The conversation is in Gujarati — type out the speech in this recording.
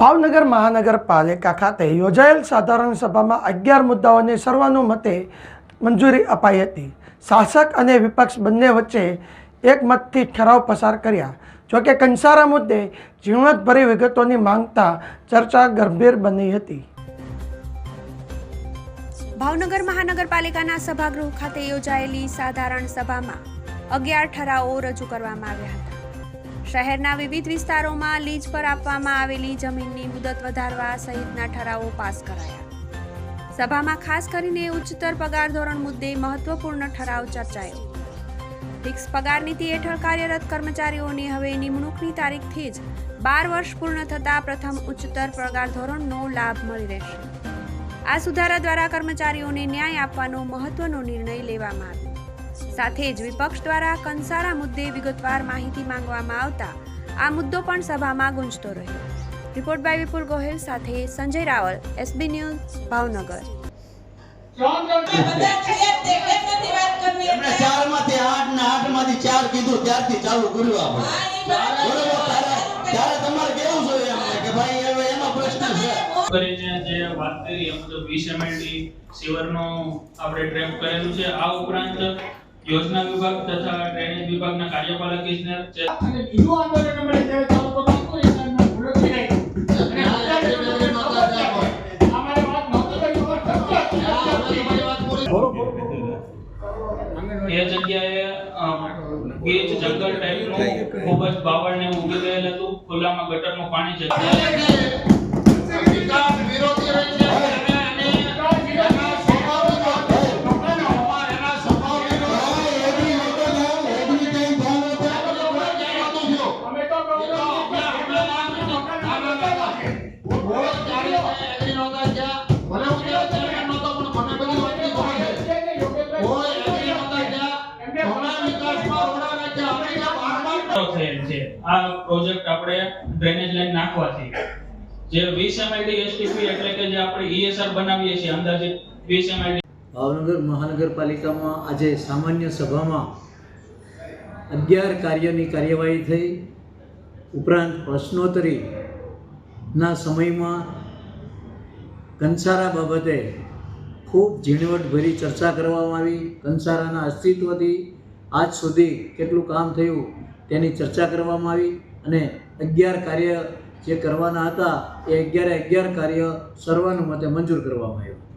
ભાવનગર મહાનગરપાલિકા ખાતે યોજાયેલ સાધારણ સભામાં અગિયાર મુદ્દાઓને સર્વાનુમતે મંજૂરી અપાઈ હતી. શાસક અને વિપક્ષ બંને વચ્ચે એકમતથી ઠરાવ પસાર કર્યા. જોકે કંસારા મુદ્દે ઝીણવટભરી વિગતોની માંગતા ચર્ચા ગંભીર બની હતી. ભાવનગર મહાનગરપાલિકાના સભાગૃહ ખાતે યોજાયેલી સાધારણ સભામાં અગિયાર ઠરાવો રજૂ કરવામાં આવ્યા હતા. શહેરના વિવિધ વિસ્તારોમાં લીજ પર આપવામાં આવેલી જમીનની મુદત વધારવા સહિતના ઠરાવો પાસ કરાયા. સભામાં ખાસ કરીને ઉચ્ચતર પગાર ધોરણ મુદ્દે મહત્વપૂર્ણ ઠરાવ ચર્ચાયો. ફિક્સ પગાર નીતિ હેઠળ કાર્યરત કર્મચારીઓને હવે નિમણૂકની તારીખથી જ બાર વર્ષ પૂર્ણ થતાં પ્રથમ ઉચ્ચતર પગાર ધોરણનો લાભ મળી રહેશે. આ સુધારા દ્વારા કર્મચારીઓને ન્યાય આપવાનો મહત્વનો નિર્ણય લેવામાં આવ્યો. સાથે જ વિપક્ષ દ્વારા કંસારા મુદ્દે વિગતવાર માહિતી માંગવામાં આવતા આ મુદ્દો પણ સભામાં ગુંજતો રહ્યો. રિપોર્ટ બાય વિપુલ ગોહિલ સાથે સંજય રાવલ એસબી ન્યૂઝ ભાવનગર. એમણે ચારમાંથી આઠ ને આઠમાંથી ચાર કીધું ત્યારથી ચાલુ કર્યું આપણે. બરોબર તારે ત્યારે તમારે કેવું જોઈએ અમને કે ભાઈ હવે એનો પ્રશ્ન છે? કરીને જે વાત કરી એ મુજબ વીસ એમએલડી સિવરનો આપણે ટ્રેપ કરેલું છે આ ઉપરાંત યોજના વિભાગ તથા ડ્રેનેજ વિભાગના કાર્યપાલક ઇજનેર જે અને બીજું આંદોલન અમારે જ્યારે ચાલુ કરવાનું હતું, એ ટાઈમમાં ભૂલો અને અત્યારે મને ખબર અમારે વાત નહોતી કરી, તો ચર્ચા હતી. એ જગ્યાએ ગીચ જંગલ ટાઈપનું ખૂબ જ બાવળ ને એવું ઉગી ગયેલ હતું. ખુલ્લામાં ગટરનું પાણી છે. થયેલ છે આ પ્રોજેક્ટ આપણે ડ્રેનેજ લાઈન નાખવાથી. જે 20 એમએલડી એસટીપી એટલે કે જે આપણે ઈએસઆર બનાવીએ છીએ, અંદાજિત 20 એમએલડી ભાવનગર મહાનગરપાલિકામાં આજે સામાન્ય સભામાં અગિયાર કાર્યની કાર્યવાહી થઈ. ઉપરાંત પ્રશ્નોત્તરીના સમયમાં કંસારા બાબતે ખૂબ ઝીણવટભરી ચર્ચા કરવામાં આવી. કંસારાના અસ્તિત્વથી આજ સુધી કેટલું કામ થયું તેની ચર્ચા કરવામાં આવી અને અગિયાર કાર્ય જે કરવાના હતા એ અગિયારે અગિયાર કાર્ય સર્વાનુમતે મંજૂર કરવામાં આવ્યું.